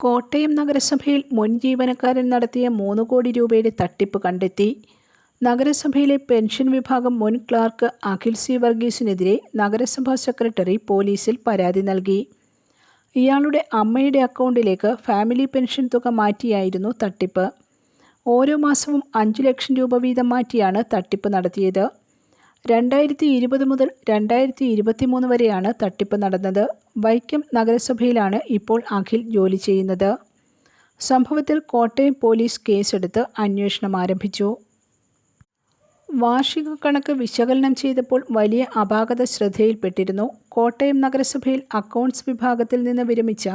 കോട്ടയം നഗരസഭയിൽ മുൻ ജീവനക്കാരൻ നടത്തിയ മൂന്ന് കോടി രൂപയുടെ തട്ടിപ്പ് കണ്ടെത്തി. നഗരസഭയിലെ പെൻഷൻ വിഭാഗം മുൻ ക്ലാർക്ക് അഖിൽ സി വർഗീസിനെതിരെ നഗരസഭാ സെക്രട്ടറി പോലീസിൽ പരാതി നൽകി. ഇയാളുടെ അമ്മയുടെ അക്കൗണ്ടിലേക്ക് ഫാമിലി പെൻഷൻ തുക മാറ്റിയായിരുന്നു തട്ടിപ്പ്. ഓരോ മാസവും അഞ്ച് ലക്ഷം രൂപ വീതം മാറ്റിയാണ് തട്ടിപ്പ് നടത്തിയത്. രണ്ടായിരത്തി ഇരുപത് മുതൽ രണ്ടായിരത്തി ഇരുപത്തി മൂന്ന് വരെയാണ് തട്ടിപ്പ് നടന്നത്. വൈക്കം നഗരസഭയിലാണ് ഇപ്പോൾ അഖിൽ ജോലി ചെയ്യുന്നത്. സംഭവത്തിൽ കോട്ടയം പോലീസ് കേസെടുത്ത് അന്വേഷണം ആരംഭിച്ചു. വാർഷിക കണക്ക് വിശകലനം ചെയ്തപ്പോൾ വലിയ അപാകത ശ്രദ്ധയിൽപ്പെട്ടിരുന്നു. കോട്ടയം നഗരസഭയിൽ അക്കൗണ്ട്സ് വിഭാഗത്തിൽ നിന്ന് വിരമിച്ച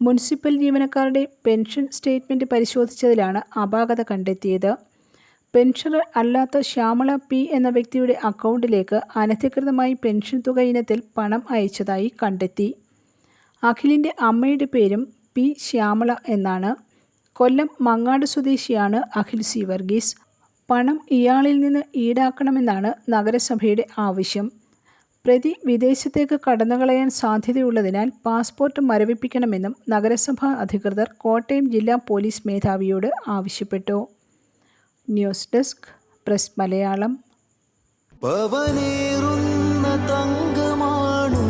മുനിസിപ്പൽ ജീവനക്കാരുടെ പെൻഷൻ സ്റ്റേറ്റ്മെന്റ് പരിശോധിച്ചതിലാണ് അപാകത കണ്ടെത്തിയത്. പെൻഷനർ അല്ലാത്ത ശ്യാമള പി എന്ന വ്യക്തിയുടെ അക്കൗണ്ടിലേക്ക് അനധികൃതമായി പെൻഷൻ തുക ഇനത്തിൽ പണം അയച്ചതായി കണ്ടെത്തി. അഖിലിന്റെ അമ്മയുടെ പേരും പി ശ്യാമള എന്നാണ്. കൊല്ലം മങ്ങാട് സ്വദേശിയാണ് അഖിൽ സി വർഗീസ്. പണം ഇയാളിൽ നിന്ന് ഈടാക്കണമെന്നാണ് നഗരസഭയുടെ ആവശ്യം. പ്രതി വിദേശത്തേക്ക് കടന്നുകളയാൻ സാധ്യതയുള്ളതിനാൽ പാസ്പോർട്ട് മരവിപ്പിക്കണമെന്നും നഗരസഭാ അധികൃതർ കോട്ടയം ജില്ലാ പോലീസ് മേധാവിയോട് ആവശ്യപ്പെട്ടു. News desk press Malayalam. പവനേറുന്ന തങ്കമാണു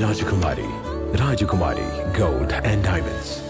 Rajakumari. Rajakumari gold and diamonds. Rajakumari Gold and Diamonds.